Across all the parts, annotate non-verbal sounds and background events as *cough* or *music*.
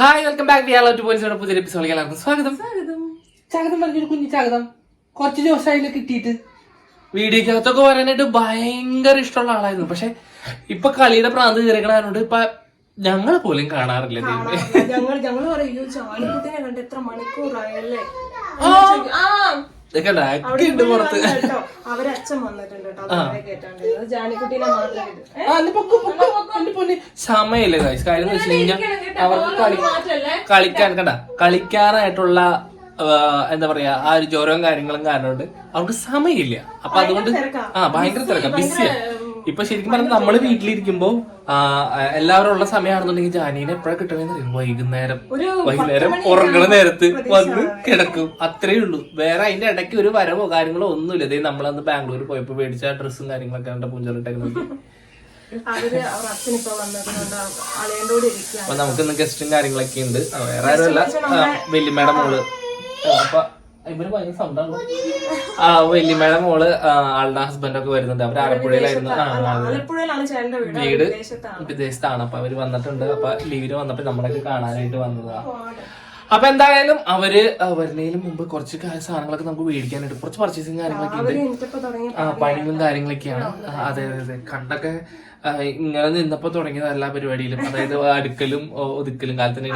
Hi welcome back we are to പോലീസിന്റെ പുതിയ episode എല്ലാവർക്കും സ്വാഗതം. സ്വാഗതം. പറഞ്ഞൊരു കുഞ്ഞു സ്വാഗതം കുറച്ച് ദിവസമായില്ല കിട്ടിയിട്ട്. വീഡിയോക്കകത്തൊക്കെ വരാനായിട്ട് ഭയങ്കര ഇഷ്ടമുള്ള ആളായിരുന്നു. പക്ഷെ ഇപ്പൊ കളിയുടെ പ്രാന്ത് കയറിക്കണതുകൊണ്ട് ഇപ്പൊ ഞങ്ങളെ പോലും കാണാറില്ല. ഞങ്ങൾ ഞങ്ങൾ പറയൂ ചാലിക്കുട്ടിനെ കണ്ട് എത്ര മണിക്കൂറായല്ലേ ആ. അവരച്ഛൻ വന്നിട്ടുണ്ട് കേട്ടോ ജാനിക്കുട്ടീനെ മാത്രം സമയമില്ല. കാര്യം വെച്ച് കഴിഞ്ഞാൽ അവർക്ക് കളിക്കാൻ കണ്ട കളിക്കാനായിട്ടുള്ള എന്താ പറയാ ആ ഒരു ജ്വരവും കാര്യങ്ങളും കാരണം അവർക്ക് സമയമില്ല. അപ്പൊ അതുകൊണ്ട് ആ ഭയങ്കര തിരക്കാ. ബിസിയാ ഇപ്പൊ ശരിക്കും പറഞ്ഞാൽ നമ്മൾ വീട്ടിലിരിക്കുമ്പോ എല്ലാവരും ഉള്ള സമയമാണെന്നുണ്ടെങ്കിൽ ജാനീനെ എപ്പോഴാ കിട്ടണമെന്ന് അറിയും? വൈകുന്നേരം. വൈകുന്നേരം ഉറങ്ങണ നേരത്ത് വന്ന് കിടക്കും. അത്രേ ഉള്ളൂ. വേറെ അതിന്റെ ഇടയ്ക്ക് ഒരു വരവോ കാര്യങ്ങളോ ഒന്നുമില്ല. ഇതേ നമ്മളന്ന് ബാംഗ്ലൂർ പോയപ്പോ മേടിച്ച ഡ്രസ്സും കാര്യങ്ങളൊക്കെ കണ്ട പുഞ്ചറിട്ടേക്കുന്നത് നോക്കി അപ്പൊ നമുക്ക് ഇന്ന് ഗസ്റ്റും കാര്യങ്ങളൊക്കെ ഉണ്ട്. വേറെ ആരുമല്ല. വല്യമ്മയുടെ മോൾ. അപ്പൊ ഇവർ ഭയങ്കര സൗണ്ടാണല്ലോ ആ മോൾ ആളുടെ ഹസ്ബൻഡ് ഒക്കെ വരുന്നുണ്ട്. അവർ ആലപ്പുഴയിലായിരുന്നു. വീട്. വീട് വിദേശത്താണ് വിദേശത്താണ്. അപ്പൊ അവർ വന്നിട്ടുണ്ട്. അപ്പൊ ലീവിന് വന്നപ്പോ നമ്മളൊക്കെ കാണാനായിട്ട് വന്നതാ. അപ്പൊ എന്തായാലും അവർ വരുന്നതിന് മുമ്പ് കുറച്ച് സാധനങ്ങളൊക്കെ നമുക്ക് മേടിക്കാനായിട്ട് കുറച്ച് പർച്ചേസിങ് കാര്യങ്ങളൊക്കെ ഉണ്ട്. ആ പണിയും കാര്യങ്ങളൊക്കെയാണ്. അതെ അതെ അതെ. കണ്ടൊക്കെ ഇങ്ങനെ നിന്നപ്പോ തുടങ്ങിയത് എല്ലാ പരിപാടിയിലും. അതായത് അടുക്കലും ഒതുക്കലും കാലത്തിന്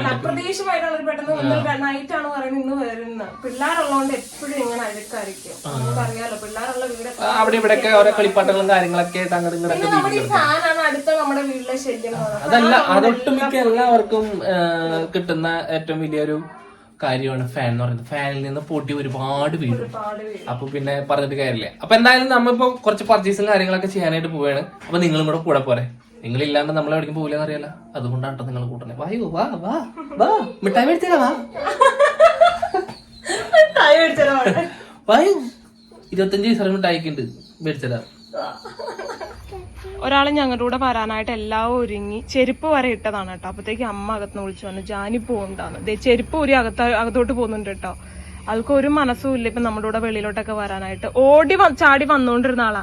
പെട്ടെന്ന് ഇന്ന് നൈറ്റ് ആണ് പറയുന്നത് ഇന്ന് വരുന്ന പിള്ളേരുള്ളതുകൊണ്ട് എപ്പോഴും ഇങ്ങനെ അഴുക്കായിരിക്കും. നമുക്കറിയാലോ പിള്ളേരുള്ള വീട് ആ, അവിടെ ഇവിടെയൊക്കെ ഓരോ കളിപ്പാട്ടങ്ങളും കാര്യങ്ങളൊക്കെ ആയിട്ട് അങ്ങോട്ട് ഇങ്ങോട്ടൊക്കെ ഫാനാണ് അടുത്ത നമ്മുടെ വീട്ടിലെ ശല്യം. അതല്ല അതൊട്ടുമിക്ക എല്ലാവർക്കും കിട്ടുന്ന ഏറ്റവും വലിയൊരു കാര്യമാണ് ഫാൻ എന്ന് പറയുന്നത്. ഫാനിൽ നിന്ന് പൊട്ടി ഒരുപാട് വീഴും. അപ്പൊ പിന്നെ പറഞ്ഞിട്ട് കാര്യമില്ല. അപ്പൊ എന്തായാലും നമ്മളിപ്പോ കുറച്ച് പർച്ചേസും കാര്യങ്ങളൊക്കെ ചെയ്യാനായിട്ട് പോവാണ്. അപ്പൊ നിങ്ങളും കൂടെ കൂടെ പോരെ. നിങ്ങൾ ഇല്ലാണ്ട് നമ്മൾ എവിടേക്കും പോകില്ലെന്ന് അറിയാലോ അതുകൊണ്ടാണ് കേട്ടോ നിങ്ങൾ കൂട്ടണേ. വായു വാ വാ വാ. മിഠായി മേടിച്ചാ വാ. വായു. ഇരുപത്തഞ്ച് ദിവസം മിഠായിക്കുണ്ട് മേടിച്ചതാ ഒരാൾ ഞങ്ങളുടെ കൂടെ വരാനായിട്ട് എല്ലാം ഒരുങ്ങി ചെരുപ്പ് വരെ ഇട്ടതാണ് കേട്ടോ. അപ്പോഴത്തേക്ക് അമ്മ അകത്തുനിന്ന് വിളിച്ചു പറഞ്ഞു ജാനി പോകണ്ടാന്ന് ദേ ചെരുപ്പ് ഒരു അകത്ത് അകത്തോട്ട് പോകുന്നുണ്ട് കേട്ടോ. അവൾക്ക് ഒരു മനസ്സും ഇല്ല. ഇപ്പൊ നമ്മുടെ കൂടെ വെളിയിലോട്ടൊക്കെ വരാനായിട്ട്. ഓടി ചാടി വന്നോണ്ടിരുന്ന ആളാ.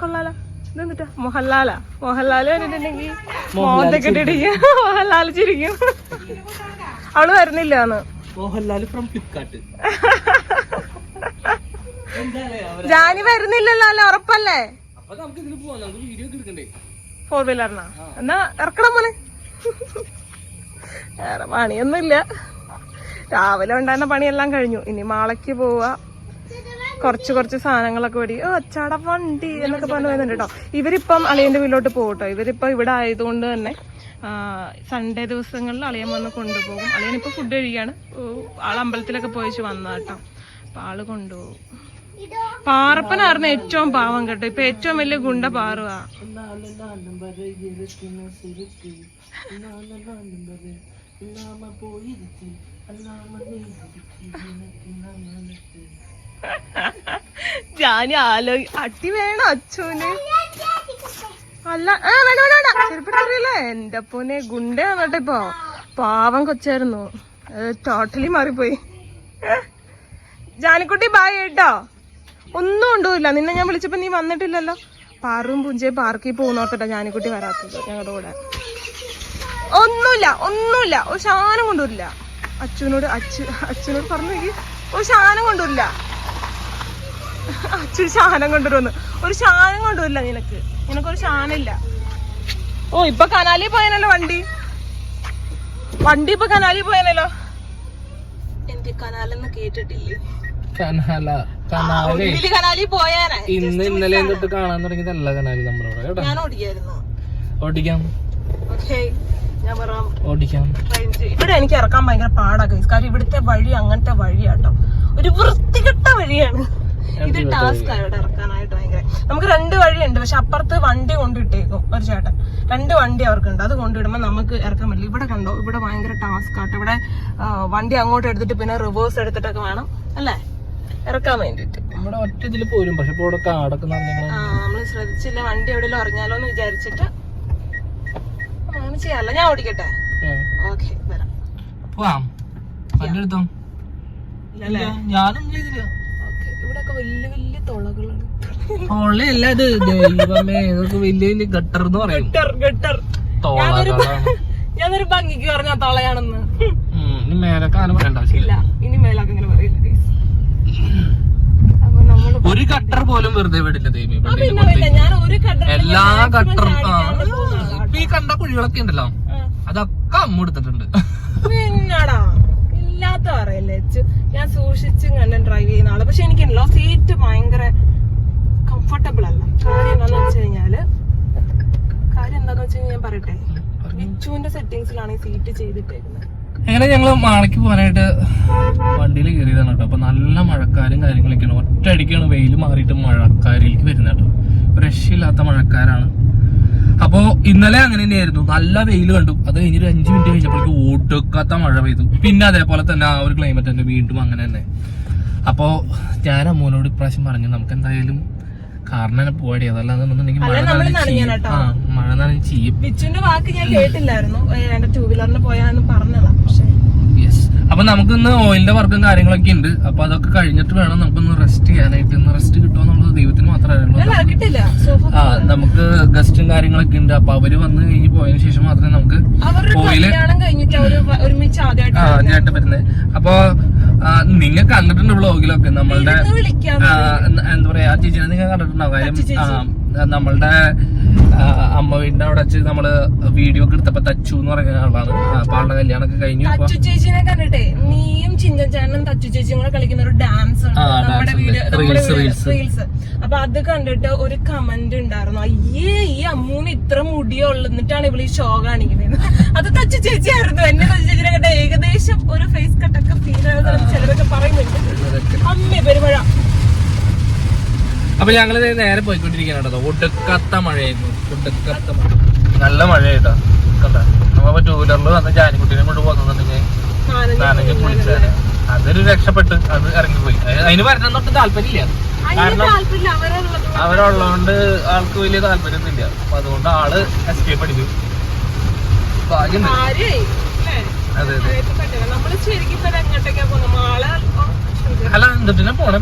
കൊള്ളാല. ഇതെന്നിട്ടാ മോഹൻലാല. മോഹൻലാൽ കണ്ടിട്ടുണ്ടെങ്കിൽ മോഹത്തൊക്കെ മോഹൻലാൽ ചിരിക്കും. അവൾ വരുന്നില്ലാന്ന് മോഹൻലാൽ ഫ്രം ഫ്ലിപ്കാർട്ട് *laughs* ജാനി വരുന്നില്ലല്ലോ അല്ലേ? ഉറപ്പല്ലേ? ഫോർ വീലറിനാ എന്നാ ഇറക്കണം മോനെ. വേറെ പണിയൊന്നുമില്ല. രാവിലെ ഉണ്ടായിരുന്ന പണിയെല്ലാം കഴിഞ്ഞു. ഇനി മാളയ്ക്ക് പോവുക കുറച്ച് കുറച്ച് സാധനങ്ങളൊക്കെ വേടി. ഓ അച്ചാട വണ്ടി എന്നൊക്കെ പറഞ്ഞു വരുന്നുണ്ട് കേട്ടോ. ഇവരിപ്പം അളിയന്റെ വീട്ടിലോട്ട് പോകട്ടോ കേട്ടോ. ഇവരിപ്പം ഇവിടെ ആയതുകൊണ്ട് തന്നെ സൺഡേ ദിവസങ്ങളിൽ അളിയൻ വന്ന് കൊണ്ടുപോകും. അളിയൻ ഇപ്പൊ ഫുഡ് കഴിക്കുകയാണ്. ആൾ അമ്പലത്തിലൊക്കെ പോയിച്ച് വന്നാട്ടോ അപ്പം അപ്പൊ ആൾ കൊണ്ടുപോകും. പാറപ്പനായിരുന്നു ഏറ്റവും പാവം കേട്ടോ. ഇപ്പൊ ഏറ്റവും വലിയ ഗുണ്ട പാറുവാ. ജാനി ആലോ അട്ടി വേണം അച്ഛന്? അല്ല ആ വേണ്ട വേണ്ട വേണ്ട. എന്റെ അപ്പൂനെ ഗുണ്ടയാണ് കേട്ടോ ഇപ്പൊ. പാവം കൊച്ചായിരുന്നു. ടോട്ടലി മാറിപ്പോയി. ജാനിക്കുട്ടി ബായ് കേട്ടോ. ഒന്നും ഉണ്ടോയില്ല നിന്നെ ഞാൻ വിളിച്ചപ്പോ നീ വന്നിട്ടില്ലല്ലോ. പാറും പുഞ്ചയും പാർക്കിൽ പോകുന്നോർത്തിട്ടാ ഞാനിക്കുട്ടി വരാത്തത് ഞങ്ങളുടെ കൂടെ. ഒന്നുമില്ല ഒന്നുമില്ല. ഒരു ശാനം കൊണ്ടുവരില്ല. അച്ഛനോട് അച്ഛ അച്ഛനോട് പറഞ്ഞു ഒരു ശാനം കൊണ്ടുവരില്ല. അച്ഛൻ ശാനം കൊണ്ടുവരുമെന്ന്. ഒരു ശാനം കൊണ്ടുവരില്ല നിനക്ക്. നിനക്കൊരു ശാനില്ല ഓ ഇപ്പൊ കനാലിൽ പോയാനല്ലോ വണ്ടി. വണ്ടി ഇപ്പൊ കനാലിൽ പോയാനല്ലോ എനിക്ക് കനാലെന്ന് കേട്ടിട്ടില്ലേ? കനാല കനാലേ. കനാലിൽ പോയാനെ. ഇന്ന് ഇന്നലെ തൊട്ട് കാണാൻ തുടങ്ങിയതല്ല കനാല് നമ്മളവിടെ കേട്ടോ. ഞാൻ ഓടിക്കായിരുന്നു. ഓടിക്കാം. ഞാൻ പറയാം ഓടിക്കാം. ഇവിടെ എനിക്ക് ഇറക്കാൻ ഭയങ്കര പാടാ guys. കാര്യം ഇവിടുത്തെ വഴി അങ്ങനത്തെ വഴിയാട്ടോ. ഒരു വൃത്തികെട്ട വഴിയാണ്. ഇത് ടാസ്ക് ആയിട്ട് ഇവിടെ ഇറക്കാനായിട്ട് ഭയങ്കര. നമുക്ക് രണ്ട് വഴിയുണ്ട് പക്ഷെ അപ്പുറത്ത് വണ്ടി കൊണ്ടിട്ടേക്കും ഒരു ചേട്ടൻ. രണ്ട് വണ്ടി അവർക്കുണ്ട് അത് കൊണ്ടിടുമ്പോൾ നമുക്ക് ഇറക്കാൻ പറ്റില്ല. ഇവിടെ കണ്ടോ ഇവിടെ ഭയങ്കര ടാസ്ക് ആട്ടോ. ഇവിടെ ആ, വണ്ടി അങ്ങോട്ട് എടുത്തിട്ട് പിന്നെ റിവേഴ്സ് എടുത്തിട്ടൊക്കെ വേണം അല്ലേ? ഇറക്കാൻ വേണ്ടിട്ട്. നമ്മുടെ ഒറ്റ ഇതിൽ പോരും പക്ഷെ ഇപ്പൊ ഇവിടെ കാടൊക്കെ നമ്മൾ ശ്രദ്ധിച്ചില്ല വണ്ടി എവിടെയെങ്കിലും ഇറങ്ങിയാലോ എന്ന് വിചാരിച്ചിട്ട്. അങ്ങനെ ചെയ്യാല്ല ഞാൻ ഓടിക്കട്ടെ? ഓക്കെ വരാം. പോവാം. വണ്ടി എടുത്തോ? ഞാനും ചെയ്തില്ല ഇവിടൊക്കെ വലിയ വലിയ തുളകളാണ് പൊള്ളയല്ല ഇത്. ദൈവമേ ഇതൊക്കെ വലിയ വലിയ ഗട്ടർ എന്ന് പറയും. Gutter gutter. ഭംഗിക്ക് പറഞ്ഞ തളയാണെന്ന്. ഇനി മേലൊക്കെ അങ്ങനെ പറയണ്ട ഇല്ല ഇനി മേലൊക്കെ അങ്ങനെ പറയില്ല guys. അപ്പൊ നമ്മൾ ഒരു കട്ടർ പോലും വെറുതെ വിടില്ല ദേവി കട്ടർ എല്ലാ കട്ടറും ഇപ്പൊ ഈ കണ്ട കുഴികളൊക്കെ ഉണ്ടല്ലോ. അതൊക്കെ അമ്മ എടുത്തിട്ടുണ്ട്. പിന്നടാ ഇല്ലാത്ത പറയല്ലേ ഞാൻ സൂക്ഷിച്ചും കണ്ടും ഡ്രൈവ് ചെയ്യുന്ന ആൾ. പക്ഷെ എനിക്കുണ്ടല്ലോ സീറ്റ് ഭയങ്കര കംഫർട്ടബിൾ അല്ല. കാര്യം എന്താന്ന് വെച്ച് കഴിഞ്ഞാൽ കാര്യം എന്താന്ന് വെച്ച് കഴിഞ്ഞാൽ ഞാൻ പറയട്ടെ വിച്ചുവിന്റെ സെറ്റിങ്സിലാണ് ഈ സീറ്റ് ചെയ്തിട്ടേക്കുന്നത്. അങ്ങനെ ഞങ്ങൾ മാളയ്ക്ക് പോകാനായിട്ട് വണ്ടിയിൽ കയറിയതാണ് കേട്ടോ. അപ്പൊ നല്ല മഴക്കാരും കാര്യങ്ങളൊക്കെയാണ്. ഒറ്റയടിക്കാണ് വെയിൽ മാറിയിട്ട് മഴക്കാരിലേക്ക് വരുന്നത് കേട്ടോ. രക്ഷയില്ലാത്ത മഴക്കാരാണ്. അപ്പോ ഇന്നലെ അങ്ങനെ തന്നെയായിരുന്നു. നല്ല വെയിൽ കണ്ടു. അത് കഴിഞ്ഞൊരു അഞ്ചു മിനിറ്റ് കഴിഞ്ഞപ്പോഴേക്ക് ഓട്ടൊക്കാത്ത മഴ പെയ്തു. പിന്നെ അതേപോലെ തന്നെ ആ ഒരു ക്ലൈമറ്റ് തന്നെ വീണ്ടും അങ്ങനെ തന്നെ. അപ്പോ ഞാൻ അമ്മൂനോട് ഇപ്രാവശ്യം പറഞ്ഞു നമുക്ക് എന്തായാലും കാറിനെ പോവാടി. അതല്ലാന്നുണ്ടെങ്കിൽ മഴ നനഞ്ഞ്. ആ മഴ നനഞ്ഞ് ചെയ്യും വിച്ചുവിന്റെ വാക്ക് ഞാൻ കേട്ടില്ലായിരുന്നു. എന്റെ ടൂ വീലറിന് പോയാന്ന് പറഞ്ഞതാ പക്ഷെ. അപ്പൊ നമുക്കിന്ന് ഓയിലിന്റെ വർക്കും കാര്യങ്ങളൊക്കെ ഉണ്ട്. അപ്പൊ അതൊക്കെ കഴിഞ്ഞിട്ട് വേണം നമുക്കൊന്ന് റെസ്റ്റ് ചെയ്യാനായിട്ട്. ഇന്ന് റെസ്റ്റ് കിട്ടുമോ എന്നുള്ളത് ദൈവത്തിന് മാത്രമേ ആ നമുക്ക് ഗസ്റ്റും കാര്യങ്ങളൊക്കെ ഉണ്ട്. അപ്പൊ അവർ വന്ന് കഴിഞ്ഞ് പോയതിനു ശേഷം മാത്രമേ നമുക്ക് ഓയിൽ ആ, ആദ്യമായിട്ട് വരുന്നത് അപ്പൊ നിങ്ങൾ കണ്ടിട്ടുണ്ട് വ്ളോഗിലൊക്കെ നമ്മളുടെ എന്ത- പറയാ ചേച്ചിനെ നിങ്ങൾ കണ്ടിട്ടുണ്ടാവും കാര്യം നമ്മളുടെ അമ്മ വീടിന്റെ അവിടെ വെച്ച് നമ്മൾ വീഡിയോ ഒക്കെ എടുത്തപ്പോ തച്ചു എന്ന് പറയുന്ന ആളാണ്. അപ്പൊ ആളുടെ കല്യാണമൊക്കെ കഴിഞ്ഞു അപ്പൊ തച്ചു ചേച്ചിനെ കണ്ടിട്ടേ നീയും ചിഞ്ചച്ചാനും തച്ചു ചേച്ചിയും കൂടെ കളിക്കുന്ന ഒരു ഡാൻസ്. റീൽസ് അപ്പൊ അത് കണ്ടിട്ട് ഒരു കമന്റ് ഉണ്ടായിരുന്നു. അയ്യേ ഈ അമ്മൂന്ന് ഇത്ര മുടിയുള്ളു. എന്നിട്ടാണ് ഇവൾ ഈ ഷോ കാണിക്കുന്നത് അത് തച്ചു ചേച്ചിയായിരുന്നു. എന്നെ തച്ചു ചേച്ചിനെ കണ്ട ഏകദേശം ഒരു ഫേസ് കട്ടൊക്കെ ഫീൽ ആയതെന്ന് അപ്പൊ ഞങ്ങൾ നേരെ പോയിക്കൊണ്ടിരിക്കാനാട്ടോ ഒടുക്കത്ത മഴയായിരുന്നു. ഒടുക്കത്ത മഴ. നല്ല മഴയായിട്ടാ. കണ്ട? നമ്മ ടൂ വീലറിൽ വന്ന് ജാനിക്കുട്ടീനെ കൊണ്ട് പോകുന്നുണ്ടെങ്കിൽ നനഞ്ഞ് അതൊരു രക്ഷപ്പെട്ട് അത് ഇറങ്ങിപ്പോയി. പോയി അതിന് വരണം തൊട്ട് താല്പര്യമില്ല. അവരുള്ളതുകൊണ്ട് ആൾക്ക് വലിയ താല്പര്യമൊന്നുമില്ല. അപ്പൊ അതുകൊണ്ട് ആൾ എസ്കേപ്പ് അടിച്ചു. ഭാഗ്യം അല്ലേ? അതെ അതെ. എന്തിനാ പോണേ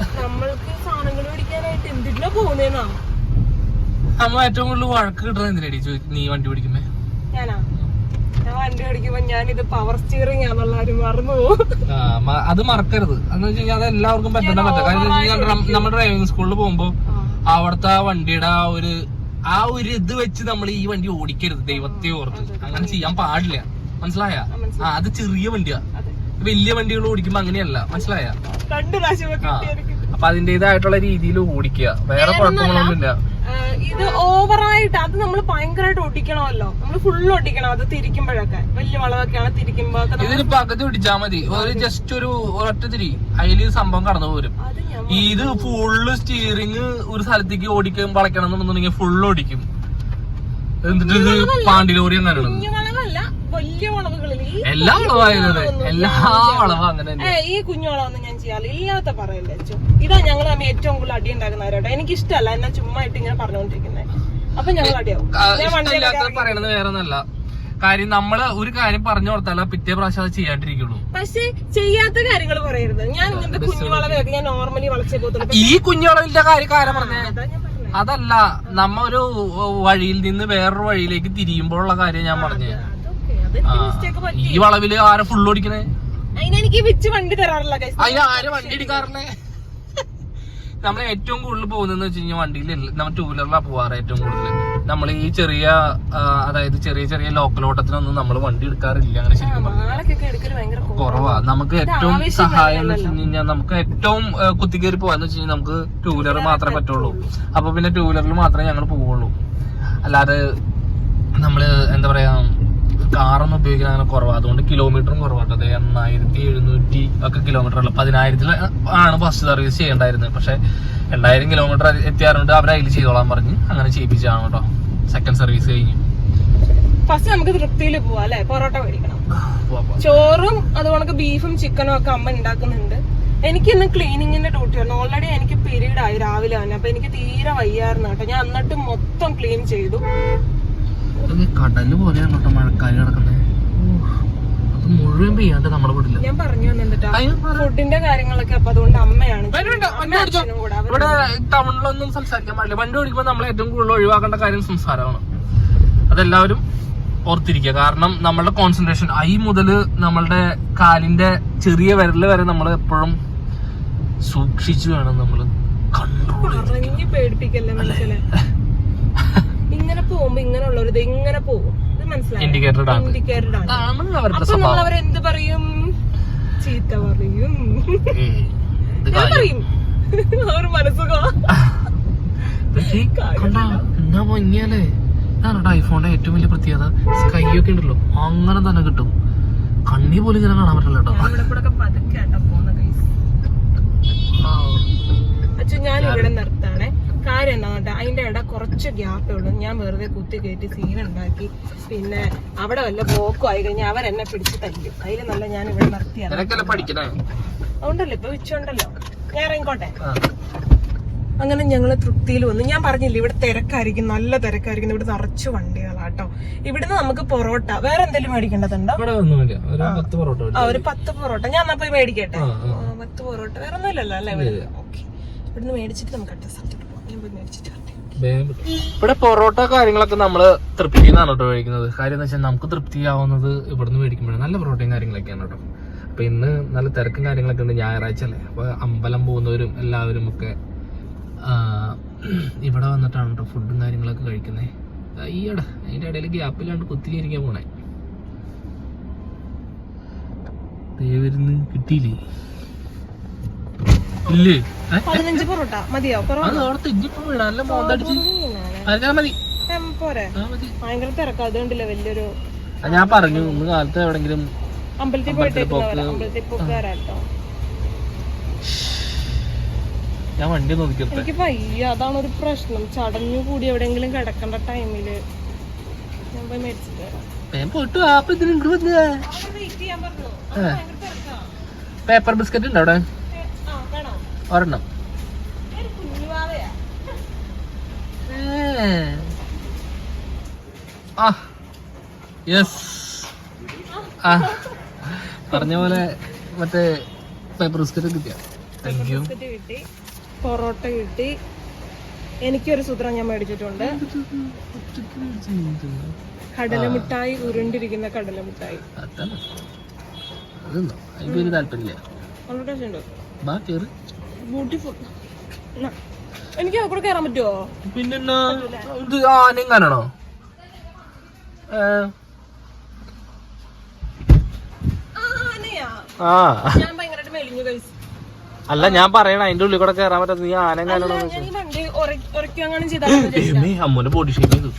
സാധനങ്ങൾ പോകുന്നേന്നാ നമ്മ ഏറ്റവും കൂടുതൽ വഴക്ക് കിട്ടുന്നത് എന്തിനടി? നീ വണ്ടി ഓടിക്കുമ്പോ ഞാനാ? ഞാൻ വണ്ടി ഓടിക്കുമ്പോ ഞാൻ ഇത് പവർ സ്റ്റിയറിംഗ് ആണെന്നുള്ള ഒരു മറന്നു പോകും അത് മറക്കരുത്. എന്ന് വെച്ച് കഴിഞ്ഞാൽ അത് എല്ലാവർക്കും പറ്റുന്ന പറ്റും. കാരണം നമ്മൾ ഡ്രൈവിംഗ് സ്കൂളിൽ പോകുമ്പോ അവിടുത്തെ വണ്ടിയുടെ ആ ഒരു ആ ഒരു ഇത് വെച്ച് നമ്മൾ ഈ വണ്ടി ഓടിക്കരുത്. ദൈവത്തെ ഓർത്ത്. അങ്ങനെ ചെയ്യാൻ പാടില്ല. മനസ്സിലായ? ആ അത് ചെറിയ വണ്ടിയാ. വലിയ വണ്ടികൾ ഓടിക്കുമ്പോ അങ്ങനെയല്ല. മനസ്സിലായ? രണ്ടു പ്രാവശ്യം അപ്പൊ അതിന്റേതായിട്ടുള്ള രീതിയിൽ ഓടിക്കുക. വേറെ കുഴപ്പങ്ങളൊന്നുമില്ല. ഇത് ഓവറായിട്ട് അത് നമ്മൾ ഭയങ്കരമായിട്ട് ഒട്ടിക്കണമല്ലോ. നമ്മൾ ഫുൾ ഒട്ടിക്കണം അത് തിരിക്കുമ്പോഴൊക്കെ. വലിയ വളവൊക്കെയാണ് തിരിക്കുമ്പോ ഇതിന് പകുതി പിടിച്ചാ മതി. ഒരു ജസ്റ്റ് ഒരു ഒരൊറ്റ തിരി. അതിൽ സംഭവം കടന്നു പോരും. ഇത് ഫുള്ള് സ്റ്റിയറിങ് ഒരു സ്ഥലത്തേക്ക് ഓടിക്കും വളയ്ക്കണം എന്നുണ്ടെന്നുണ്ടെങ്കിൽ ഫുള്ള് ഓടിക്കും. എന്നിട്ട് പാണ്ടി ലോറി എന്നാണ് വലിയ വളവുകളിൽ എല്ലാ വളവായിരുന്നു എല്ലാ വളവും അങ്ങനെ ഈ കുഞ്ഞുവളവൊന്നും ഞാൻ ചെയ്യാറില്ല. ഇല്ലാത്ത പറയല്ലേ അച്ഛൻ ഇതാ ഞങ്ങൾ തമ്മിൽ ഏറ്റവും കൂടുതൽ അടി ഉണ്ടാക്കുന്നവരോട്ടെ. എനിക്ക് ഇഷ്ടമല്ല എന്നാ ചുമ്മാ ഇട്ട് ഇങ്ങനെ പറഞ്ഞുകൊണ്ടിരിക്കുന്നത് അപ്പൊ ഞങ്ങൾ അടിയാവും. പറയണത് വേറെ ഒന്നല്ല കാര്യം നമ്മൾ ഒരു കാര്യം പറഞ്ഞു കൊടുത്താലും പിറ്റേ പ്രാവശ്യം അത് ചെയ്യാണ്ടിരിക്കുള്ളൂ. പക്ഷെ ചെയ്യാത്ത കാര്യങ്ങൾ പറയരുത്. ഞാൻ ഇങ്ങനത്തെ ഞാൻ നോർമലി വളച്ചേ പോകത്തുള്ളൂ. ഈ കുഞ്ഞുവളവിന്റെ കാര്യം കാര്യം പറഞ്ഞേ? പറഞ്ഞത് അതല്ല നമ്മ ഒരു വഴിയിൽ നിന്ന് വേറൊരു വഴിയിലേക്ക് തിരിയുമ്പോഴുള്ള കാര്യം ഞാൻ പറഞ്ഞേ. അതൊക്കെ മിസ്റ്റേക്ക് പറ്റി. ഈ വളവിൽ ആരെ ഫുള്ള് ഓടിക്കണേ? അതിനെനിക്ക് വിച്ച് വണ്ടി തരാറില്ല guys. അതിന് ആര് വണ്ടി എടുക്കാറില്ലേ? *laughs* നമ്മൾ ഏറ്റവും കൂടുതൽ പോകുന്നതെന്ന് വെച്ച് കഴിഞ്ഞാൽ വണ്ടിയിൽ നമ്മൾ ടൂ വീലറിലാണ് പോവാറ് ഏറ്റവും കൂടുതൽ നമ്മൾ ഈ ചെറിയ ആ, അതായത് ചെറിയ ചെറിയ ലോക്കൽ ഓട്ടത്തിനൊന്നും നമ്മൾ വണ്ടി എടുക്കാറില്ല അങ്ങനെ ശരിക്കും പറഞ്ഞാൽ മാളക്കൊക്കെ എടുക്കൽ ഭയങ്കര കുറവാ. കുറവാ. നമുക്ക് ഏറ്റവും സഹായം എന്ന് വെച്ച് കഴിഞ്ഞാൽ നമുക്ക് ഏറ്റവും കുത്തിക്കേറി പോവാന്ന് വെച്ച് കഴിഞ്ഞാൽ നമുക്ക് ടൂ വീലർ മാത്രമേ പറ്റുള്ളൂ. അപ്പൊ പിന്നെ ടൂ വീലറിൽ മാത്രമേ ഞങ്ങൾ പോവുള്ളൂ. അല്ലാതെ നമ്മൾ എന്താ പറയാ കാറൊന്നും ഉപയോഗിക്കാൻ അങ്ങനെ കുറവാണ് അതുകൊണ്ട് കിലോമീറ്ററും കുറവാട്ടോ അത് എണ്ണായിരത്തി എഴുന്നൂറ്റി ഒക്കെ കിലോമീറ്റർ ഉള്ളു. പതിനായിരത്തിൽ ആണ് ബസ് സർവീസ് ചെയ്യേണ്ടായിരുന്നത്. പക്ഷെ രണ്ടായിരം കിലോമീറ്റർ എത്തിയാറുണ്ട് അവർ അതിൽ ചെയ്തോളാൻ പറഞ്ഞ് അങ്ങനെ ചെയ്യിപ്പിച്ചാണ് കേട്ടോ. സെക്കൻഡ് സർവീസ് കഴിഞ്ഞു. ഫസ്റ്റ് നമുക്ക് തൃപ്തിയിൽ പോവാ അല്ലെ? പൊറോട്ട മേടിക്കണം. ചോറും അതുപോലെ ബീഫും ചിക്കനും ഒക്കെ അമ്മ ഉണ്ടാക്കുന്നുണ്ട് എനിക്ക് ഇന്ന് ക്ലീനിങ്ങിന്റെ ഡ്യൂട്ടി ആണ്. ഓൾറെഡി എനിക്ക് പീരീഡ് ആയി രാവിലെ തന്നെ. അപ്പൊ എനിക്ക് തീരെ വയ്യായിരുന്നു കേട്ടോ. ഞാൻ എന്നിട്ട് മൊത്തം ക്ലീൻ ചെയ്തു. ഇത് കടൽ പോലെയാണ് കേട്ടോ മഴക്കാരി കിടക്കുന്നത് അത് മുഴുവൻ പെയ്യാണ്ട് നമ്മളെ വിടില്ല ഞാൻ പറഞ്ഞു ഫുഡിന്റെ കാര്യങ്ങളൊക്കെ അപ്പൊ അതുകൊണ്ട് അമ്മയാണ് ഇവിടെ ടൗണിലൊന്നും സംസാരിക്കാൻ പാടില്ല. വണ്ടി ഓടിക്കുമ്പോൾ നമ്മൾ ഏറ്റവും കൂടുതൽ ഒഴിവാക്കേണ്ട കാര്യം സംസാരമാണ്. അതെല്ലാവരും ഓർത്തിരിക്കുക. കാരണം നമ്മളുടെ കോൺസെൻട്രേഷൻ ഐ മുതൽ നമ്മളുടെ കാലിന്റെ ചെറിയ വിരൽ വരെ നമ്മൾ എപ്പോഴും സൂക്ഷിച്ചു വേണം നമ്മൾ കൺട്രോൾ പേടിപ്പിക്കല്ലേ മനുഷ്യനെ? *laughs* ഇങ്ങനെ പോകുമ്പോ ഇങ്ങനെ ഉള്ളവരിത് ഇങ്ങനെ പോകും. ഇത് മനസ്സിലായി? ഇൻഡിക്കേറ്റഡ് ആണ് ഇൻഡിക്കേറ്റഡ് ആണ് അതാണ് അവരുടെ അപ്പൊ നമ്മൾ സ്വഭാവം. അവരെന്ത് പറയും? ചീത്ത പറയും. ഏയ്, ഇത് ഞാൻ കാര്യം. പറയും. അവർ മനസ്സുഖം. പക്ഷേ കണ്ടാ എന്നാ ഭംഗിയല്ലേ? ഇതാണ് ഐഫോണിന്റെ ഏറ്റവും വലിയ പ്രത്യേകത. സ്കൈ ഒക്കെ ഉണ്ടല്ലോ. അങ്ങനെ തന്നെ കിട്ടും. കണ്ണി പോലും ഇങ്ങനെ കാണാൻ പറ്റില്ല കേട്ടോ. ഇവിടെ കൂടെ ഒക്കെ പതുക്കെയാട്ടോ പോകുന്ന കൈസ് അച്ഛൻ ഞാൻ ഇവിടെ നിർത്താണേ. കാര്യം എന്താ കേട്ടോ അതിന്റെ ഇട കുറച്ച് ഗ്യാപ്പേ ഉള്ളൂ. ഞാൻ വെറുതെ കുത്തി കയറ്റി സീൻ ഉണ്ടാക്കി. പിന്നെ അവിടെ വല്ല പോക്കും ആയി കഴിഞ്ഞാൽ അവരെന്നെ പിടിച്ച് തല്ലും. അതിൽ നല്ല ഞാൻ ഇവിടെ നിർത്തിയാണ് അതുകൊണ്ടല്ലോ ഇപ്പൊ വെച്ചുണ്ടല്ലോ ഞാൻ ഇറങ്ങിക്കോട്ടെ? അങ്ങനെ ഞങ്ങൾ തൃപ്തിയിൽ വന്നു. ഞാൻ പറഞ്ഞില്ലേ ഇവിടെ തിരക്കായിരിക്കും നല്ല തിരക്കായിരിക്കും. ഇവിടെ നിറച്ചു വണ്ടികളാട്ടോ. ഇവിടുന്ന് നമുക്ക് പൊറോട്ട. വേറെ എന്തെങ്കിലും മേടിക്കേണ്ടതുണ്ടോ? ആ. ഒരു പത്ത് പൊറോട്ട. ഞാൻ എന്നാ പോയി മേടിക്കട്ടെ? പത്ത് പൊറോട്ട. വേറെ ഒന്നുമില്ലല്ലോ അല്ലേ ഓക്കെ. ഇവിടുന്ന് മേടിച്ചിട്ട് നമുക്ക് അടുത്ത സ്ഥലത്തോട്ട് ഇവിടെ പൊറോട്ട കാര്യങ്ങളൊക്കെ നമ്മൾ തൃപ്തിന്നാണ് കേട്ടോ കഴിക്കുന്നത്? കാര്യം എന്ന് വെച്ചാൽ നമുക്ക് തൃപ്തിയാവുന്നത് ഇവിടുന്ന് മേടിക്കുമ്പോഴാണ്. നല്ല പൊറോട്ടയും കാര്യങ്ങളൊക്കെയാണ് കേട്ടോ അപ്പൊ ഇന്ന് നല്ല തിരക്കും കാര്യങ്ങളൊക്കെ ഉണ്ട് ഞായറാഴ്ച അല്ലേ? അപ്പൊ അമ്പലം പോകുന്നവരും എല്ലാവരും ഒക്കെ ഇവിടെ വന്നിട്ടാണ് കേട്ടോ ഫുഡും കാര്യങ്ങളൊക്കെ കഴിക്കുന്നത് അയ്യട അതിന്റെ ഇടയിൽ ഗ്യാപ്പില്ലാണ്ട് കുത്തിയിരിക്കാൻ പോണേ. ദേവരുന്ന് കിട്ടിയില്ലേ? ഇല്ലേ? പതിനഞ്ച് പൊറോട്ട. മതിയോ? പോരെ. ഭയങ്കര തിരക്കാ. അതുകൊണ്ടില്ല വലിയൊരു ഞാൻ പറഞ്ഞു. ഇന്ന് കാലത്ത് എവിടെങ്കിലും അമ്പലത്തിൽ പോയിട്ട് അമ്പലത്തിൽ പോക്കാരാട്ടോ ഞാൻ വണ്ടി നോക്കി എനിക്ക് വയ്യ. അതാണ് ഒരു പ്രശ്നം. ചടഞ്ഞു കൂടി എവിടെങ്കിലും കിടക്കണ്ട ടൈമിൽ ഞാൻ പോയി മേടിച്ചിട്ട് പേപ്പർ ബിസ്ക്കറ്റ് ഉണ്ടോ അവിടെ? ഒരെണ്ണം. ആ യെസ് ആ പറഞ്ഞ പോലെ മറ്റേ പേപ്പർ ബിസ്ക്കറ്റ് കിട്ടിയ താങ്ക് യു കിട്ടി പൊറോട്ട കിട്ടി എനിക്കൊരു സൂത്രം ഞാൻ മേടിച്ചിട്ടുണ്ട് കടലമിഠായി ഉരുണ്ടിരിക്കുന്ന കടലമിഠായി അതാണ് അതൊന്നും അതിന് ഒരു താല്പര്യമില്ല നല്ല ബ്യൂട്ടിഫുൾ എനിക്ക് അവിടെ കയറാൻ പറ്റുമോ പിന്നെ ഇത് ആനെങ്ങാനാണോ ആ ഞാൻ ഭയങ്കരമായിട്ട് മെലിഞ്ഞു കഴിച്ചു അല്ല ഞാൻ പറയണ അതിന്റെ ഉള്ളിൽ കൂടെ കയറാൻ പറ്റാത്ത നീ ആന അമ്മൂന്റെ ബോഡി ഷേപ്പ് ചെയ്തു.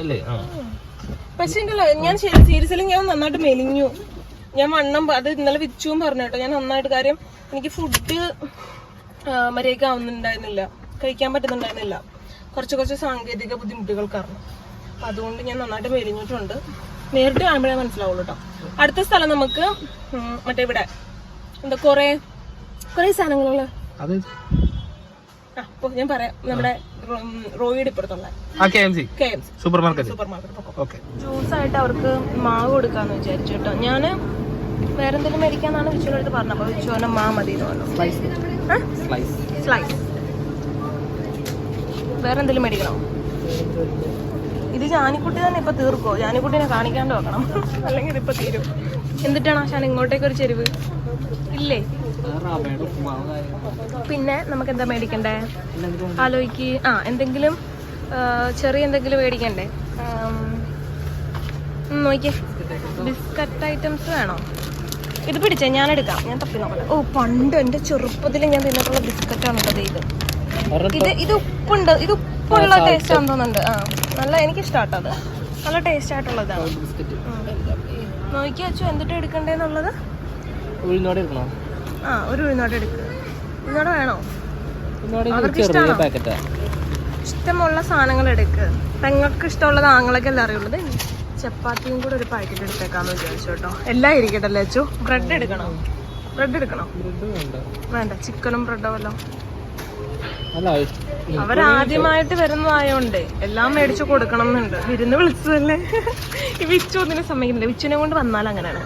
അല്ല പക്ഷെ ഞാൻ സീരിയസിലും ഞാൻ നന്നായിട്ട് മെലിഞ്ഞു. ഞാൻ വണ്ണം അത് ഇന്നലെ വിച്ചുവും പറഞ്ഞു കേട്ടോ. ഞാൻ നന്നായിട്ട് കാര്യം എനിക്ക് ഫുഡ് മര്യാദയ്ക്ക് ആവുന്നുണ്ടായിരുന്നില്ല. കഴിക്കാൻ പറ്റുന്നുണ്ടായിരുന്നില്ല. കുറച്ച് കുറച്ച് സാങ്കേതിക ബുദ്ധിമുട്ടുകൾ കാരണം. അതുകൊണ്ട് ഞാൻ നന്നായിട്ട് മെലിഞ്ഞിട്ടുണ്ട്. നേരിട്ട് കാണുമ്പോഴേ മനസ്സിലാവുള്ളൂ കേട്ടോ. അടുത്ത സ്ഥലം നമുക്ക് മറ്റേ ഇവിടെ. എന്താ കൊറേ കൊറേ സാധനങ്ങളുള്ള? ഞാൻ പറയാം. നമ്മുടെ റോയിഡ് ഇപ്പുറത്തുള്ള. Super market supermarket juice ആയിട്ട് അവർക്ക് മാവ് കൊടുക്കാന്ന് വിചാരിച്ചു കേട്ടോ. ഞാൻ വേറെ എന്തെങ്കിലും മേടിക്കാന്നാണ് വിച്ചുവിന്റെ അടുത്ത് പറഞ്ഞത്. അപ്പൊ വിച്ചു പറഞ്ഞ. മാ മതി സ്ലൈസ് വേറെ എന്തെങ്കിലും മേടിക്കണോ? ഇത് ജാനിക്കുട്ടി തന്നെ ഇപ്പൊ തീർക്കോ? ജാനിക്കുട്ടിനെ കാണിക്കാണ്ട് വെക്കണം. അല്ലെങ്കിൽ ഇതിപ്പോ തീരും. എന്നിട്ടാണ് ആശാൻ ഇങ്ങോട്ടേക്ക് ഒരു ചെരുവ്? ഇല്ലേ? പിന്നെ നമുക്ക് എന്താ മേടിക്കണ്ടേ? ആലോചിക്ക് ആ എന്തെങ്കിലും ചെറിയ എന്തെങ്കിലും മേടിക്കണ്ടേ? നോക്കിയേ. ബിസ്ക്കറ്റ് ഐറ്റംസ് വേണോ? ഇത് പിടിച്ചേ ഞാൻ എടുക്കാം. ഞാൻ തപ്പി നോക്കട്ടെ. ഓ പണ്ട് എന്റെ ചെറുപ്പത്തിൽ ഞാൻ തിന്നിട്ടുള്ള ബിസ്ക്കറ്റാണ് കേട്ടത് ഇത്. ഇത് ഇത് ഉപ്പുണ്ട്. ഇത് ഉപ്പുള്ള ടേസ്റ്റ് ആണെന്ന് തോന്നുന്നുണ്ട്. ആ നല്ല എനിക്ക് ഇഷ്ടാട്ടോ അത്. നല്ല ടേസ്റ്റ് ആയിട്ടുള്ളതാണ്. നോക്കി വെച്ചു എന്തിട്ട് എടുക്കണ്ടേന്നുള്ളത്? ഉഴുന്നോടെ എടുക്കണോ? ആ ഒരു ഉഴുന്നോടെ എടുക്കുക ഉഴുന്നോടെ വേണോ? അവർക്ക് ഇഷ്ടമുള്ള സാധനങ്ങൾ എടുക്ക്. പെങ്ങൾക്ക് ഇഷ്ടമുള്ളത് ആങ്ങളൊക്കെ അല്ലേ അറിയുള്ളത് ചപ്പാത്തിയും കൂടെ ഒരു പാക്കറ്റ് എടുത്തേക്കാന്ന് വിചാരിച്ചു കേട്ടോ. എല്ലാം ഇരിക്കട്ടെ അല്ലേ അച്ചു? ബ്രെഡ് എടുക്കണോ? ബ്രെഡ് എടുക്കണോ? വേണ്ട ചിക്കനും ബ്രെഡോ വല്ലോ അവരാദ്യമായിട്ട് വരുന്നതായോണ്ട് എല്ലാം മേടിച്ചു കൊടുക്കണം എന്നുണ്ട് വിരുന്ന് വിളിച്ചതല്ലേ? ഈ വിച്ചു ഒന്നിനും സമ്മതിക്കുന്നില്ല. വിച്ചുവിനെ കൊണ്ട് വന്നാൽ അങ്ങനെയാണ്.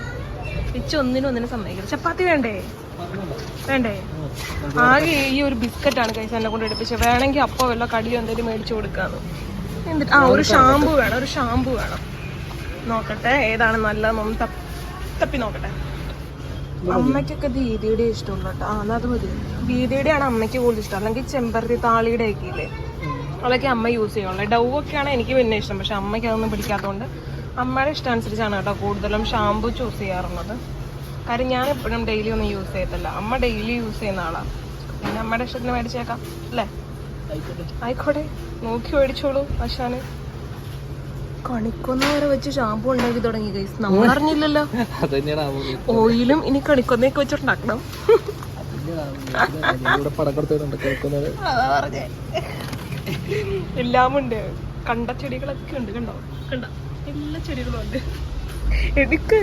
വിച്ചു ഒന്നിനും ഒന്നിനും സമ്മതിക്കില്ല. ചപ്പാത്തി വേണ്ടേ? വേണ്ടേ? ആകെ ഈ ഒരു ബിസ്ക്കറ്റാണ് കഴിച്ച് എന്നെ കൊണ്ട് എടുപ്പിച്ചത്. വേണമെങ്കിൽ അപ്പോ വല്ല കടിയോ എന്തെങ്കിലും മേടിച്ചു കൊടുക്കാന്ന്. എന്നിട്ട് ആ ഒരു ഷാമ്പു വേണം ഒരു ഷാമ്പു വേണം. നോക്കട്ടെ ഏതാണ് നല്ലതെന്നൊന്ന് തപ്പി തപ്പി നോക്കട്ടെ. അമ്മയ്ക്കൊക്കെ ദീദിയുടെ ഇഷ്ടമുണ്ട് കേട്ടോ. ആ അത് മതി. ദീദിയുടെ ആണ് അമ്മയ്ക്ക് കൂടുതൽ ഇഷ്ടം. അല്ലെങ്കിൽ ചെമ്പരത്തി താളിയുടെ ഒക്കെ ഇല്ലേ അതൊക്കെ അമ്മ യൂസ് ചെയ്യുള്ളൂ. ഡൗ ഒക്കെയാണ് എനിക്ക് പിന്നെ ഇഷ്ടം. പക്ഷെ അമ്മയ്ക്ക് അതൊന്നും പിടിക്കാത്തതുകൊണ്ട് അമ്മയുടെ ഇഷ്ടം അനുസരിച്ചാണ് കേട്ടോ കൂടുതലും ഷാമ്പു ചൂസ് ചെയ്യാറുള്ളത്. കാര്യം ഞാൻ എപ്പോഴും ഡെയിലി ഒന്നും യൂസ് ചെയ്യത്തില്ല. അമ്മ ഡെയിലി യൂസ് ചെയ്യുന്ന ആളാണ് പിന്നെ അമ്മയുടെ ഇഷ്ടത്തിന് മേടിച്ചേക്കാം. അല്ലേ? ആയിക്കോട്ടെ. നോക്കി മേടിച്ചോളൂ ആശാന്. കണിക്കൊന്ന വരെ വെച്ച് ഷാമ്പു ഉണ്ടാക്കി തുടങ്ങി ഗൈസ് നമ്മൾ അറിഞ്ഞില്ലല്ലോ. ഓയിലും ഇനി കണിക്കൊന്നയൊക്കെ വെച്ചിട്ടുണ്ടാക്കണം. എല്ലാം ഉണ്ട്. കണ്ട ചെടികളൊക്കെ ഉണ്ട് കണ്ടോ? കണ്ട. എല്ലാ ചെടികളും ഉണ്ട്. എടുക്ക്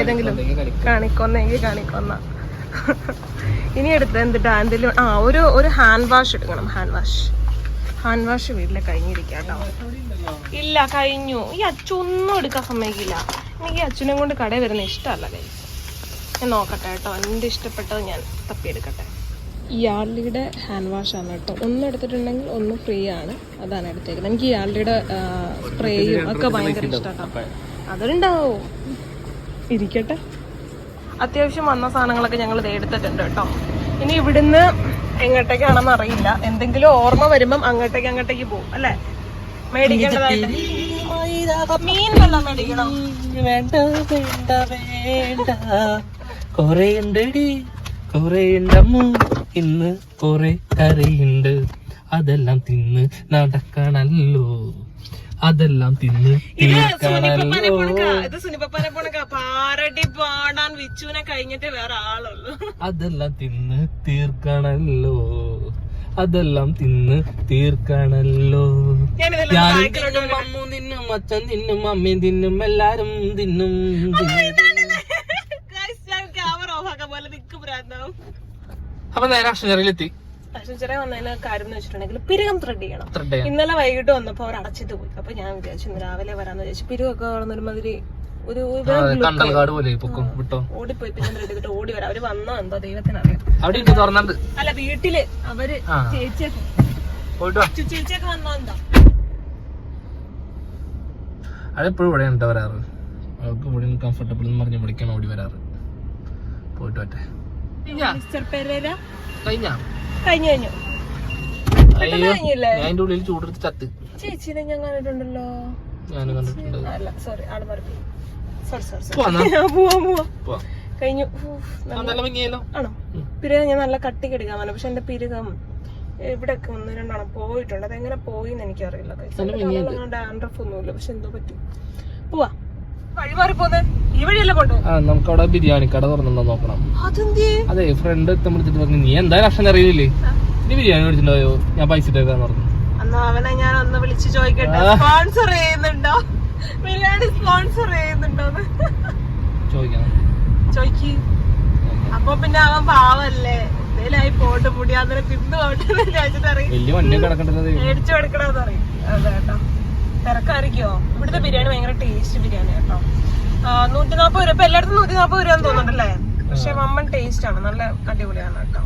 ഏതെങ്കിലും കാണിക്കൊന്നെങ്കിൽ കാണിക്കൊന്ന. ഇനി എടുത്ത് എന്തിട്ടാ എന്തെങ്കിലും ആ ഒരു ഒരു ഹാൻഡ് വാഷ് എടുക്കണം. ഹാൻഡ് വാഷ് ഹാൻഡ് വാഷ് വീട്ടിലെ കഴിഞ്ഞിരിക്കാം കേട്ടോ ഇല്ല കഴിഞ്ഞു. ഈ അച്ഛനൊന്നും എടുക്കാൻ സമ്മതിക്കില്ല. എനിക്ക് ഈ അച്ഛനെ കൊണ്ട് കടയിൽ വരുന്ന ഇഷ്ടമല്ല കൈസ് ഞാൻ നോക്കട്ടെ കേട്ടോ. എന്റെ ഇഷ്ടപ്പെട്ടത് ഞാൻ തപ്പിയെടുക്കട്ടെ. യാർലിയുടെ ഹാൻഡ് വാഷ് ആണ് കേട്ടോ. ഒന്ന് എടുത്തിട്ടുണ്ടെങ്കിൽ ഒന്ന് ഫ്രീ ആണ്. അതാണ് എടുത്തേക്കുന്നത്. എനിക്ക് യാർലിയുടെ സ്പ്രേയും ഒക്കെ ഭയങ്കര ഇഷ്ടമാണ് അതൊരുണ്ടാവോ ഇരിക്കട്ടെ. അത്യാവശ്യം വന്ന സാധനങ്ങളൊക്കെ ഞങ്ങൾ എടുത്തിട്ടുണ്ട് കേട്ടോ. ഇനി ഇവിടുന്ന് എങ്ങോട്ടേക്കാണെന്ന് അറിയില്ല. എന്തെങ്കിലും ഓർമ്മ വരുമ്പം അങ്ങോട്ടേക്ക് അങ്ങോട്ടേക്ക് പോകും അല്ലേ? മേടിക്കേണ്ടതായിട്ട്. മീൻ വല്ലതും മേടിക്കണോ? വേണ്ട വേണ്ട വേണ്ട. കൊറേ ഉണ്ടടി കൊറേ ഉണ്ടമ്മു. ഇന്ന് കൊറേ കറിയുണ്ട്. അതെല്ലാം തിന്ന് നടക്കണല്ലോ. അതെല്ലാം തിന്ന് പാരടി പാടാൻ വിച്ചുവിനെ കഴിഞ്ഞിട്ട് വേറെ ആളുള്ളൂ. അതെല്ലാം തിന്ന് തീർക്കണല്ലോ. അതെല്ലാം തിന്ന് തീർക്കണല്ലോ. തിന്നും അമ്മു തിന്നും അച്ഛൻ തിന്നും അമ്മയും തിന്നും എല്ലാരും തിന്നും അപ്പൊ നേരെ അക്ഷരയിലെത്തി ചെറിയ വന്നതിന് കാര്യം എന്ന് വെച്ചിട്ടുണ്ടെങ്കിൽ പിരുകം ത്രെഡ് ചെയ്യണം. ഇന്നലെ വൈകിട്ട് വന്നപ്പോ അവർ അടച്ചിട്ട് പോയി. അപ്പൊ ഞാൻ വിചാരിച്ചു ഇന്ന് രാവിലെ വരാന്ന് വിചാരിച്ചു. പിരുവൊക്കെ വളർന്നൊരുമാതിരി ഒരു കണ്ടൽകാട് പോലെ പൊക്കും വിട്ടോ? ഓടിപ്പോയി പിന്നെ ത്രെഡ് ഓടി വരാം. അവർ വന്നോ എന്തോ ദൈവത്തിനറിയാം അവിടെ ഇട്ട് തുറന്നുണ്ട് അല്ല വീട്ടിൽ അവർ. ചേച്ചിയൊക്കെ. ചേച്ചിയൊക്കെ വന്നോ എന്താ? അതെപ്പോഴും ഇവിടെ ഉണ്ട് വരാറ്. അവർക്ക് ഇവിടെ കംഫർട്ടബിൾ എന്ന് പറഞ്ഞ് വിളിക്കണം ഓടി വരാറ്. പോയിട്ട് പറ്റേ കഴിഞ്ഞ? കഴിഞ്ഞു? കഴിഞ്ഞു അയ്യോ ഞാൻ ഉള്ളിൽ ചൂടെടുത്ത് ചത്ത്. ചേച്ചിനെ ഞാൻ കണ്ടിട്ടുണ്ടല്ലോ. ഞാനും കണ്ടിട്ടുണ്ട്. അല്ല സോറി ആൾ സോറി സോറി സോറി പോവാന്നാ? പോവാ പോവാ പോവാം. കഴിഞ്ഞു. ആണോ? പിരുക ഞാൻ നല്ല കട്ടിക്ക് എടുക്കാൻ പറഞ്ഞു പക്ഷെ എന്റെ പിരുകം ഇവിടെയൊക്കെ ഒന്ന് രണ്ടെണ്ണം പോയിട്ടുണ്ട്. അതെങ്ങനെ പോയി എന്ന് എനിക്കറിയില്ല ഡാൻഡ്രഫ് ഒന്നുമില്ല പക്ഷെ എന്തോ പറ്റി. പോവാ. വഴി മാറി ഈ വഴിയല്ലേ നമുക്ക് അവിടെ ബിരിയാണി കട തുറന്നുണ്ടോ നോക്കണം. അതെ ഫ്രണ്ട് എത്തുമ്പോഴത്തേക്ക് പറഞ്ഞു നീ എന്തായാലും അക്ഷരം അറിയില്ലേ നീ ബിരിയാണി മേടിച്ചിട്ടുണ്ടായോ ഞാൻ പൈസ ഇട്ടേക്കാന്ന് പറഞ്ഞു. അവനെ ഞാൻ ഒന്ന് വിളിച്ചു ചോദിക്കട്ടെ. സ്പോൺസർ ചെയ്യുന്നുണ്ടോ? ബിരിയാണി സ്പോൺസർ ചെയ്യുന്നുണ്ടോ? ചോദിക്ക്. അപ്പൊ പിന്നെ അവൻ പാവല്ലേ? എന്തേലായി പോട്ട് മുടി അന്നേരം തിന്നു പോട്ടെ മേടിച്ചു കൊടുക്കണമെന്ന് അറിയും അതെ കേട്ടോ. തിരക്കായിരിക്കോ ഇവിടുത്തെ ബിരിയാണി ഭയങ്കര ടേസ്റ്റ് ബിരിയാണി കേട്ടോ. നൂറ്റി നാപ്പത് രൂപ. എല്ലായിടത്തും നൂറ്റി നാപ്പത് രൂപ തോന്നുന്നുണ്ടല്ലേ? പക്ഷെ മമ്മൻ ടേസ്റ്റ് ആണ്. നല്ല അടിപൊളിയാണ് കേട്ടോ.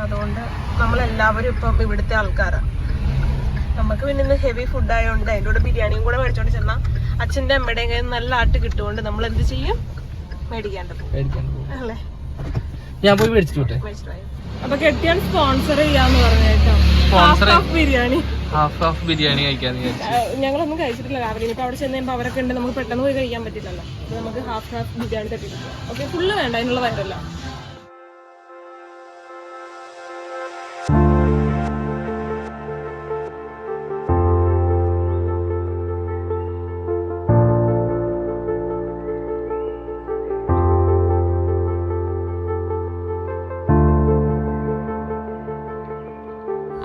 അപ്പൊ അതുകൊണ്ട് നമ്മളെല്ലാവരും ഇപ്പം ഇവിടുത്തെ ആൾക്കാരാ. നമുക്ക് പിന്നെ ഇന്ന് ഹെവി ഫുഡ് ആയതുകൊണ്ട് അതിന്റെ കൂടെ ബിരിയാണിയും കൂടെ മേടിച്ചോണ്ട് ചെന്നാൽ അച്ഛന്റെ അമ്മയുടെയും കയ്യിൽ നല്ല ആട്ട് കിട്ടുകൊണ്ട് നമ്മൾ എന്ത് ചെയ്യും? മേടിക്കാണ്ട് അല്ലേ? ഞാൻ പോയി മേടിച്ചിട്ട് അപ്പൊ കെട്ടിയാൻ സ്പോൺസർ ചെയ്യാന്ന് പറഞ്ഞേട്ടോ ഹാഫ് ബിരിയാണി. ഹാഫ് ബിരിയാണി ഞങ്ങളൊന്നും കഴിച്ചിട്ടില്ല. രാവിലെ ഇനിയിപ്പോ അവിടെ ചെന്ന് കഴിയുമ്പോ അവരൊക്കെ ഉണ്ട്. നമുക്ക് പെട്ടെന്ന് പോയി കഴിക്കാൻ പറ്റില്ലല്ലോ. നമുക്ക് ഹാഫ് ഹാഫ് ബിരിയാണി തട്ടി ഓക്കെ ഫുള്ള് വേണ്ട. അതിനുള്ള വയറല്ല.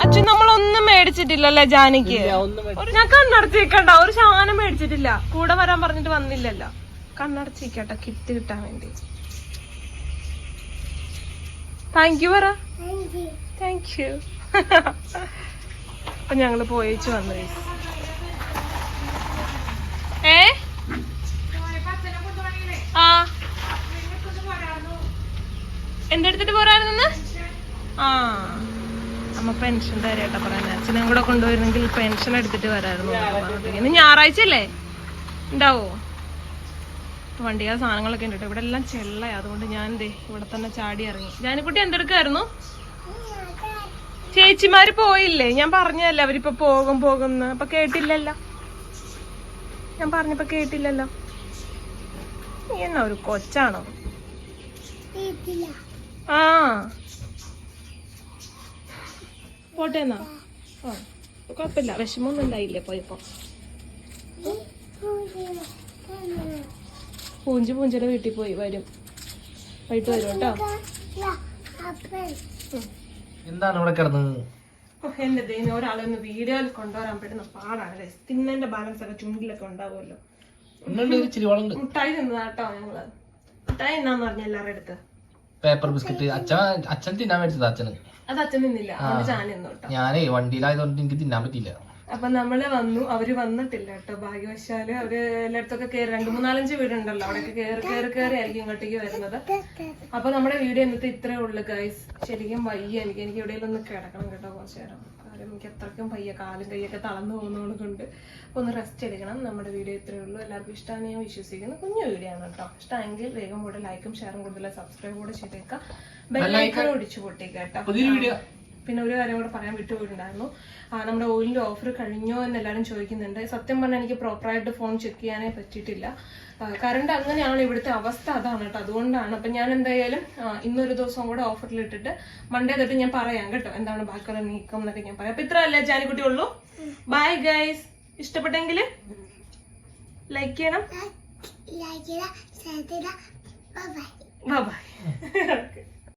അച്ഛൻ നമ്മളൊന്നും മേടിച്ചിട്ടില്ലല്ലേ ജാനിക്ക്? ഞാൻ കണ്ണടച്ചിരിക്കണ്ട ഒരു ശാനം മേടിച്ചിട്ടില്ല. കൂടെ വരാൻ പറഞ്ഞിട്ട് വന്നില്ലല്ലോ. കണ്ണടച്ചിരിക്കട്ടെ കിറ്റ് കിട്ടാൻ വേണ്ടി. താങ്ക് യു പറ താങ്ക് യു *laughs* അപ്പൊ ഞങ്ങൾ പോയിച്ചു വന്നു. ഏ? ആ. എന്തെടുത്തിട്ട് പോരായിരുന്നു ആ. അമ്മ പെൻഷൻ തരാട്ട പറയുന്നത് അച്ഛനെ കൂടെ കൊണ്ടുവരുന്നെങ്കിൽ പെൻഷൻ എടുത്തിട്ട് വരായിരുന്നു. ഇന്ന് ഞായറാഴ്ച അല്ലേ? ഉണ്ടാവോ? വണ്ടിയാ സാധനങ്ങളൊക്കെ ഉണ്ട് ഇവിടെ എല്ലാം ചെള്ളയാ. അതുകൊണ്ട് ഞാൻ ദേ ഇവിടെ തന്നെ ചാടി ഇറങ്ങി. ജാനിക്കുട്ടി എന്തെടുക്കായിരുന്നു ചേച്ചിമാര് പോയില്ലേ? ഞാൻ പറഞ്ഞല്ല അവരിപ്പൊ പോകും പോകുന്ന് അപ്പൊ കേട്ടില്ലല്ലോ. ഞാൻ പറഞ്ഞപ്പോ കേട്ടില്ലല്ലോ. നീ എന്നാ ഒരു കൊച്ചാണോ? ആ. പോട്ടെ എന്നാ. ആ. കുഴപ്പമില്ല. വിഷമൊന്നും ഉണ്ടായില്ലേ പോയപ്പോ? പൂഞ്ചു പൂഞ്ചയുടെ വീട്ടിൽ പോയി വരും. വൈകിട്ട് വരും കേട്ടോ. എന്താണ് ഇവിടെ കിടന്നത് എന്റെ ദൈവം ഒരാളെ ഒന്ന് വീഡിയോയിൽ കൊണ്ടുവരാൻ പറ്റുന്ന പാടാണ് തിന്നന്റെ ബാലൻസ് ഒക്കെ ചുണ്ടിലൊക്കെ ഉണ്ടാവുമല്ലോ. മുട്ടായി തിന്നതാട്ടോ ഞങ്ങൾ. മുട്ടായി എന്നാന്ന് പറഞ്ഞ എല്ലാവരുടെ അടുത്ത്. പേപ്പർ ബിസ്ക്കറ്റ് അച്ഛൻ അച്ഛൻ തിന്നാൻ മേടിച്ചത് അച്ഛന്. അത് അച്ഛൻ തിന്നില്ല ഞാനേ വണ്ടിയിലായതുകൊണ്ട് എനിക്ക് തിന്നാൻ പറ്റിയില്ല. അപ്പൊ നമ്മൾ വന്നു. അവർ വന്നിട്ടില്ല കേട്ടോ. ഭാഗ്യവശാൽ അവർ എല്ലായിടത്തൊക്കെ കയറി രണ്ടു മൂന്നാലഞ്ച് വീടുണ്ടല്ലോ. അവിടെ കേറി കേറി കയറി ആയിരിക്കും ഇങ്ങോട്ടേക്ക് വരുന്നത്. അപ്പൊ നമ്മുടെ വീഡിയോ ഇന്നത്തെ ഇത്രേ ഉള്ളു ഗൈസ് ശരിക്കും വയ്യ. എനിക്ക് എനിക്ക് എവിടെയെങ്കിലും ഒന്ന് കിടക്കണം കേട്ടോ കുറച്ചു നേരം. കാര്യം എനിക്ക് അത്രയ്ക്കും വയ്യ. കാലും കൈയൊക്കെ തളർന്നു പോകുന്നത് കൊണ്ട് ഒന്ന് റെസ്റ്റ് എടുക്കണം. നമ്മുടെ വീഡിയോ ഇത്രേ ഉള്ളൂ. എല്ലാവർക്കും ഇഷ്ടമാണ് ഞാൻ വിശ്വസിക്കുന്നത് കുഞ്ഞു വീഡിയോ ആണ് കേട്ടോ. ഇഷ്ടമെങ്കിൽ വേഗം കൂടെ ലൈക്കും ഷെയറും കൂടുതൽ സബ്സ്ക്രൈബ് കൂടെ ചെയ്തേക്കാം. ബെല്ലൈക്കൺ ഒടിച്ചു പൊട്ടിക്കാം കേട്ടോ. പിന്നെ ഒരു കാര്യം കൂടെ പറയാൻ വിട്ടുപോയിട്ടുണ്ടായിരുന്നു. നമ്മുടെ ഓയിലിന്റെ ഓഫർ കഴിഞ്ഞോ എന്ന് എല്ലാവരും ചോദിക്കുന്നുണ്ട്. സത്യം പറഞ്ഞാൽ എനിക്ക് പ്രോപ്പറായിട്ട് ഫോൺ ചെക്ക് ചെയ്യാനേ പറ്റിയിട്ടില്ല. കറണ്ട് അങ്ങനെയാണ് ഇവിടുത്തെ അവസ്ഥ അതാണ് കേട്ടോ. അതുകൊണ്ടാണ്. അപ്പം ഞാൻ എന്തായാലും ഇന്നൊരു ദിവസം കൂടെ ഓഫറിൽ ഇട്ടിട്ട് മൺഡേ തൊട്ട് ഞാൻ പറയാം കേട്ടോ. എന്താണ് ബാക്കിയുള്ള നീക്കം എന്നൊക്കെ ഞാൻ പറയാം. അപ്പൊ ഇത്ര അല്ലേ ജാനിക്കുട്ടി ഉള്ളൂ? ബൈ ഗൈസ് ഇഷ്ടപ്പെട്ടെങ്കിൽ ലൈക്ക് ചെയ്യണം. Bye bye *laughs*